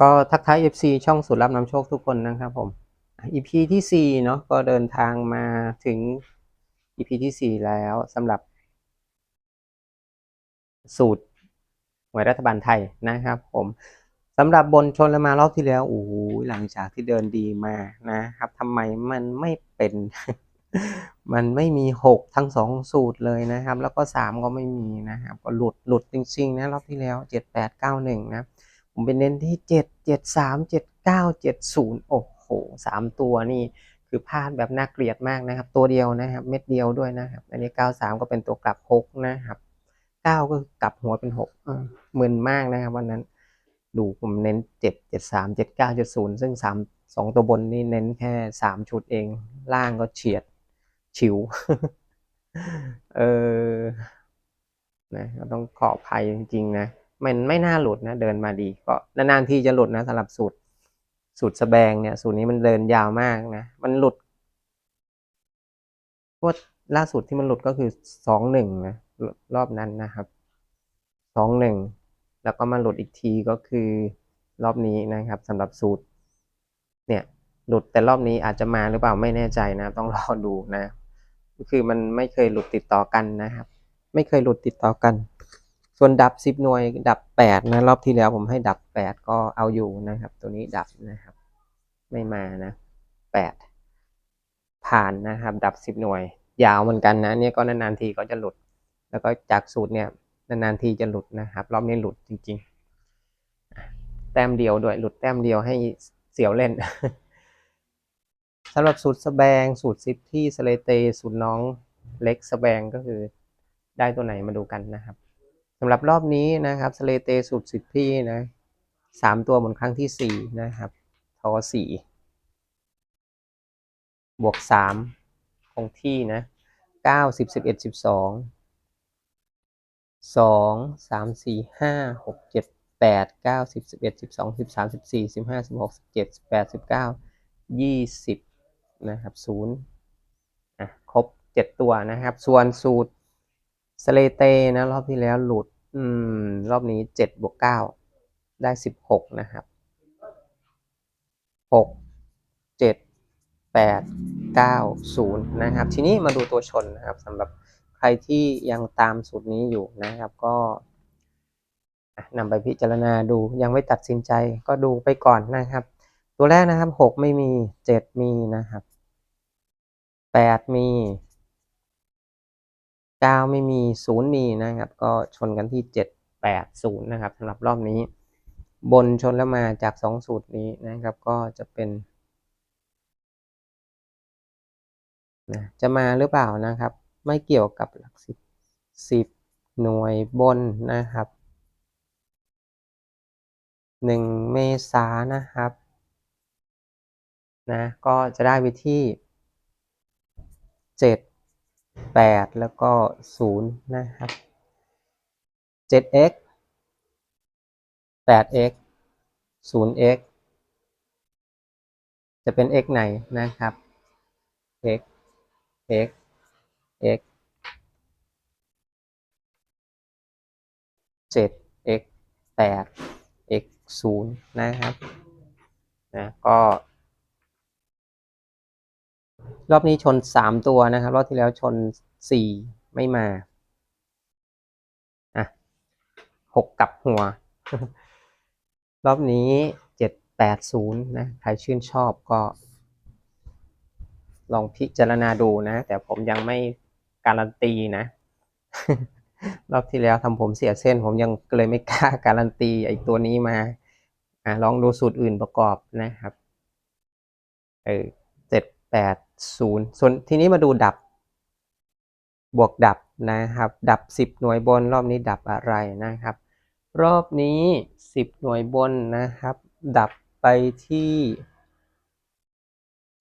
ก็ทักทาย FC ช่องสุดรับนำโชคทุกคนนะครับผมอะ EP ที่4เนาะก็เดินทางมาถึง EP ที่ 4 แล้วสำหรับ สูตรหวยรัฐบาลไทยนะครับผมสำหรับบนชนและมารอบที่แล้วโอ้โหหลังจากที่เดินดีมานะครับทำไมมันไม่เป็น มันไม่มี 6 ทั้ง 2 สูตรเลยนะครับ แล้วก็ 3 ก็ไม่มีนะครับ ก็หลุดหลุดจริงๆนะรอบที่แล้ว 7 8 9 1 นะ ผมไปเน้นที่ 7 7 3 7 9 7 0 โอ้โหสามตัวนี่คือพลาดแบบน่าเกลียดมากนะครับ ตัวเดียวนะครับ เม็ดเดียวด้วยนะครับ อันนี้ 93 ก็เป็นตัวกลับ 6 นะครับ 9 ก็กลับหัวเป็น6อ่ามึนมากนะครับวันนั้น ดูผมเน้น 7 7 3 7 9 7 0 ซึ่ง 3 2 ตัวบนนี่เน้นแค่ 3 ชุดเอง ล่างก็เฉียดฉิว เออนะต้องขออภัยจริง ๆ นะ มันไม่น่าหลุดนะเดินมาดี ก็นานๆทีจะหลุดนะสำหรับสูตร สูตรสแบงเนี่ย สูตรนี้มันเดินยาวมากนะ มันหลุดพวดล่าสุดที่มันหลุดก็คือสองหนึ่งนะรอบนั้นนะครับสองหนึ่งแล้วก็มาหลุดอีกทีก็คือรอบนี้นะครับสำหรับสูตร เนี่ยหลุดแต่รอบนี้อาจจะมาหรือเปล่าไม่แน่ใจนะ ต้องรอดูนะ คือมันไม่เคยหลุดติดต่อกันนะครับ ไม่เคยหลุดติดต่อกัน ส่วนดับสิบหน่วยดับแปดนะ รอบที่แล้วผมให้ดับแปดก็เอาอยู่นะครับ ตัวนี้ดับนะครับ ไม่มานะแปดผ่านนะครับ ดับสิบหน่วย ยาวเหมือนกันนะเนี่ยก็นานๆทีก็จะหลุด แล้วก็จากสูตรเนี่ยนานๆทีจะหลุดนะครับ รอบนี้หลุดจริง ๆ แต้มเดียวด้วยหลุดแต้มเดียวให้เสียวเล่นสำหรับสูตรสแบงสูตรซิปที่สเลเตสูตรน้องเล็กสแบงก็คือได้ตัวไหนมาดูกันนะครับ สำหรับรอบนี้นะครับสเลเตสูตรสิบที่นะสามตัวบนครั้งที่สี่นะครับทอสี่บวกสามคงที่นะเก้าสิบสิบเอ็ดสิบสองสองสามสี่ห้าหกเจ็ดแปดเก้าสิบสิบเอ็ดสิบสองสิบสามสิบสี่สิบห้าสิบหกสิบเจ็ดสิบแปดสิบเก้ายี่สิบนะครับศูนย์ครบเจ็ดตัวนะครับ ส่วนสูตรสเลเตนะรอบที่แล้วหลุด อืม รอบนี้เจ็ดบวกเก้าได้สิบหกนะครับหกเจ็ดแปดเก้าศูนย์นะครับ ทีนี้มาดูตัวชนนะครับสำหรับใครที่ยังตามสูตรนี้อยู่นะครับ ก็นำไปพิจารณาดูยังไม่ตัดสินใจก็ดูไปก่อนนะครับ ตัวแรกนะครับหกไม่มีเจ็ดมีนะครับแปดมี เก้าไม่มีศูนย์มีนะครับ ก็ชนกันที่เจ็ดแปดศูนย์นะครับสำหรับรอบนี้ บนชนแล้วมาจากสองสูตรนี้นะครับ ก็จะเป็นนะจะมาหรือเปล่านะครับ ไม่เกี่ยวกับหลักสิบสิบหน่วยบนนะครับหนึ่งเมษานะครับนะก็จะได้ไปที่เจ็ด แปดแล้วก็ศูนย์นะครับเจ็ด x แปด x ศูนย์ x จะเป็น x ไหนนะครับ x x x เจ็ด x แปด x ศูนย์นะครับนะก็ รอบนี้ชนสามตัวนะครับ รอบที่แล้วชนสี่ไม่มา อะหกกลับหัว รอบนี้เจ็ดแปดศูนย์นะ ใครชื่นชอบก็ ลองพิจารณาดูนะ แต่ผมยังไม่การันตีนะ รอบที่แล้วทำผมเสียเส้น ผมยังเลยไม่กล้าการันตีไอ้ตัวนี้มา อะลองดูสูตรอื่นประกอบนะครับ เออเจ็ดแปด ศูนย์ส่วนทีนี้มาดูดับบวกดับนะครับ ดับสิบหน่วยบนรอบนี้ดับอะไรนะครับ รอบนี้สิบหน่วยบนนะครับ ดับไปที่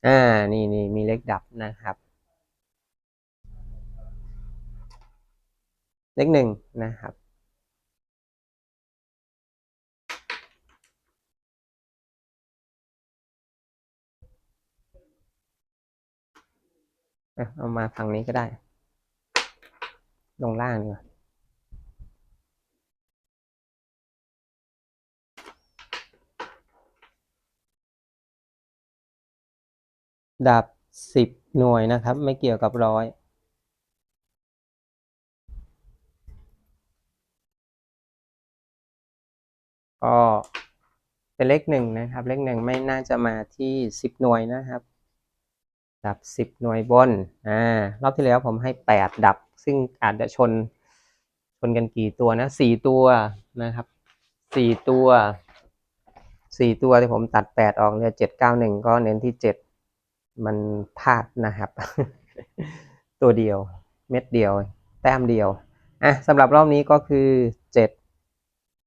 อ่านี่นี่มีเลขดับนะครับ เลขหนึ่งนะครับ เอามาฝั่งนี้ก็ได้ ลงล่างดีกว่าดับสิบหน่วยนะครับ ไม่เกี่ยวกับร้อยก็เป็นเลขหนึ่งนะครับ เลขหนึ่งไม่น่าจะมาที่สิบหน่วยนะครับ ดับสิบหน่วยบน อ่า รอบที่แล้วผมให้แปดดับ ซึ่งอาจจะชน ชนกันกี่ตัวนะสี่ตัวนะครับสี่ตัวสี่ตัวที่ผมตัดแปดออกเหลือเจ็ดเก้าหนึ่งก็เน้นที่เจ็ดมันพลาดนะครับ ตัวเดียว เม็ดเดียว แต้มเดียว อะสำหรับรอบนี้ก็คือเจ็ด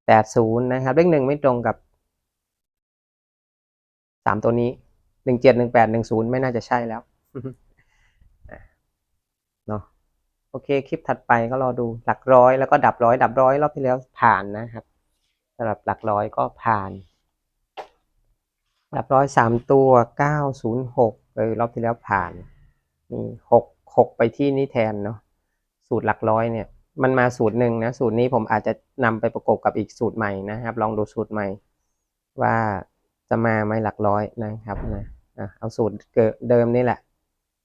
แปดศูนย์นะครับ เลขหนึ่งไม่ตรงกับสามตัวนี้ หนึ่งเจ็ดหนึ่งแปดหนึ่งศูนย์ไม่น่าจะใช่แล้วเนาะโอเค คลิปถัดไปก็รอดูหลักร้อยแล้วก็ดับร้อยดับร้อยรอบที่แล้วผ่านนะครับสำหรับหลักร้อยก็ผ่าน ดับร้อยสามตัวเก้าศูนย์หกเออรอบที่แล้วผ่านนี่หกหกไปที่นี่แทนเนาะสูตรหลักร้อยเนี่ย มันมาสูตรหนึ่งนะ สูตรนี้ผมอาจจะนำไปประกบกับอีกสูตรใหม่นะครับ ลองดูสูตรใหม่ ว่าจะมาไหมหลักร้อยนะครับนะ เอาสูตรเดิมนี่แหละ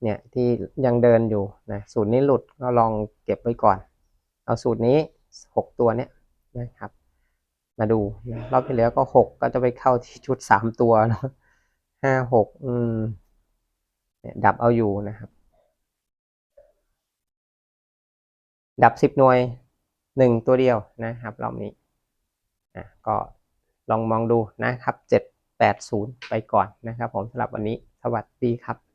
เนี่ยที่ยังเดินอยู่นะสูตรนี้หลุดก็ลองเก็บไว้ก่อน เอาสูตรนี้หกตัวเนี่ยนะครับ มาดูรอบที่แล้วก็หกก็จะไปเข้าที่ชุดสามตัวเนาะห้าหกอืมเนี่ยดับเอาอยู่นะครับ ดับสิบหน่วยหนึ่งตัวเดียวนะครับรอบนี้อะก็ลองมองดูนะครับเจ็ด แปดศูนย์ไปก่อนนะครับผมสำหรับวันนี้สวัสดีครับ